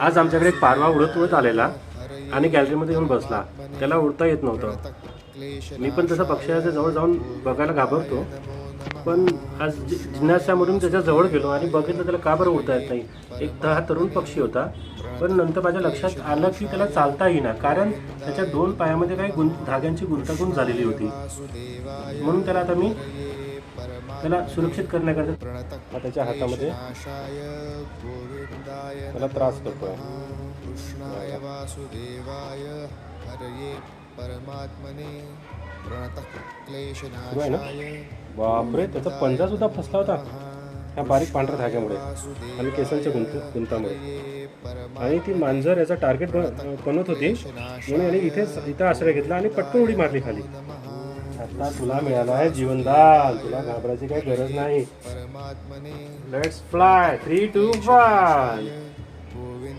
आज आमच्याकडे एक पारवा उडत उडत आलेला आणि गॅलरीमध्ये येऊन बसला. त्याला उडता येत नव्हतं. मी पण तसं पक्ष्याच्या जवळ जाऊन बघायला घाबरतो. पण आज जि- जिज्ञासामधून त्याच्याजवळ गेलो आणि बघितलं त्याला का बरं उडता येत नाही. एक तर हा तरुण पक्षी होता. पण नंतर माझ्या लक्षात आलं की त्याला चालता येईना. कारण त्याच्या दोन पायामध्ये काही गुं धाग्यांची गुंतागुंत झालेली होती. म्हणून त्याला आता मी त्याला सुरक्षित करण्याकरता त्याच्या हातामध्ये मला त्रास करतोय. कृष्णाय वासुदेवाय हरये परमात्मने बापरे त्याचा पंजा सुद्धा फसला होता. ह्या बारीक पांढऱ्या धाग्यामुळे. आणि केसांच्या गुंत गुंतामुळे. आणि ती मांजर याचा टार्गेट बनत होती. म्हणून याने इथेच इथं आश्रय घेतला आणि पटकन उडी मारली खाली. आता तुला मिळाला आहे जीवनदान. तुला घाबरायची काही गरज नाही. परमात्मने let's fly three two one